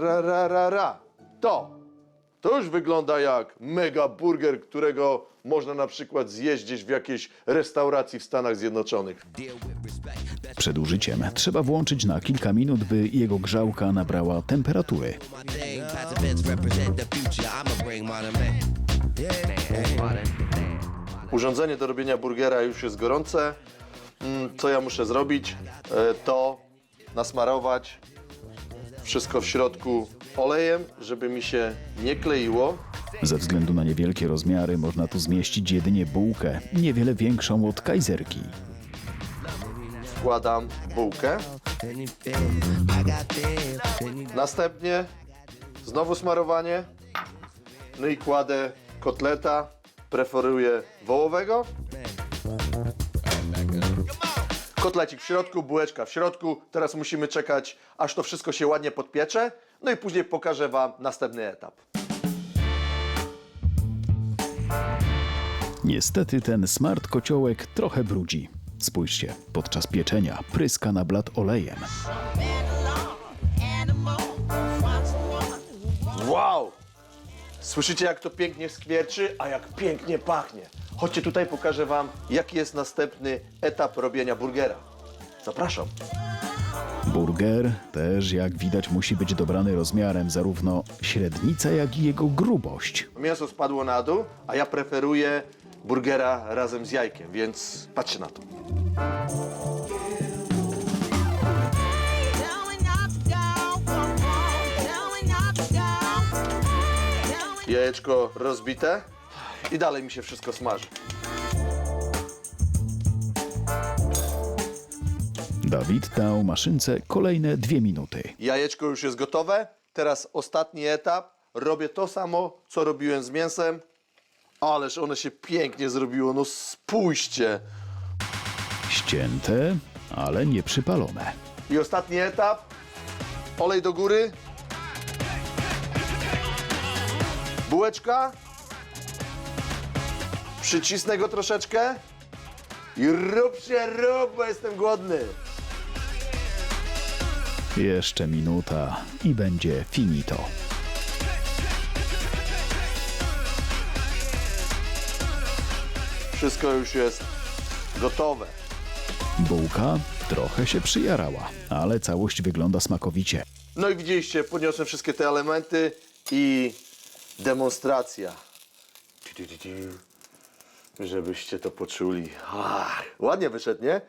Tarararara. To. To już wygląda jak mega burger, którego można na przykład zjeść gdzieś w jakiejś restauracji w Stanach Zjednoczonych. Przed użyciem trzeba włączyć na kilka minut, by jego grzałka nabrała temperatury. Urządzenie do robienia burgera już jest gorące. Mm, Co ja muszę zrobić? E, To nasmarować wszystko w środku olejem, żeby mi się nie kleiło. Ze względu na niewielkie rozmiary można tu zmieścić jedynie bułkę, niewiele większą od kajzerki. Wkładam bułkę. Następnie znowu smarowanie. No i kładę kotleta. Preferuję wołowego. Kotlecik w środku, bułeczka w środku. Teraz musimy czekać, aż to wszystko się ładnie podpiecze. No i później pokażę Wam następny etap. Niestety ten smart kociołek trochę brudzi. Spójrzcie, podczas pieczenia pryska na blat olejem. Wow! Słyszycie, jak to pięknie skwierczy, a jak pięknie pachnie. Chodźcie tutaj, pokażę Wam, jaki jest następny etap robienia burgera. Zapraszam. Burger też, jak widać, musi być dobrany rozmiarem zarówno średnica, jak i jego grubość. Mięso spadło na dół, a ja preferuję burgera razem z jajkiem, więc patrzcie na to. Jajeczko rozbite i dalej mi się wszystko smaży. Dawid dał maszynce kolejne dwie minuty. Jajeczko już jest gotowe. Teraz ostatni etap. Robię to samo, co robiłem z mięsem. Ależ one się pięknie zrobiło. No spójrzcie. Ścięte, ale nie przypalone. I ostatni etap. Olej do góry. Bułeczka. Przycisnę go troszeczkę. I rób się rób, bo jestem głodny. Jeszcze minuta i będzie finito. Wszystko już jest gotowe. Bułka trochę się przyjarała, ale całość wygląda smakowicie. No i widzieliście, podniosłem wszystkie te elementy i demonstracja. Żebyście to poczuli. Ach, ładnie wyszedł, nie?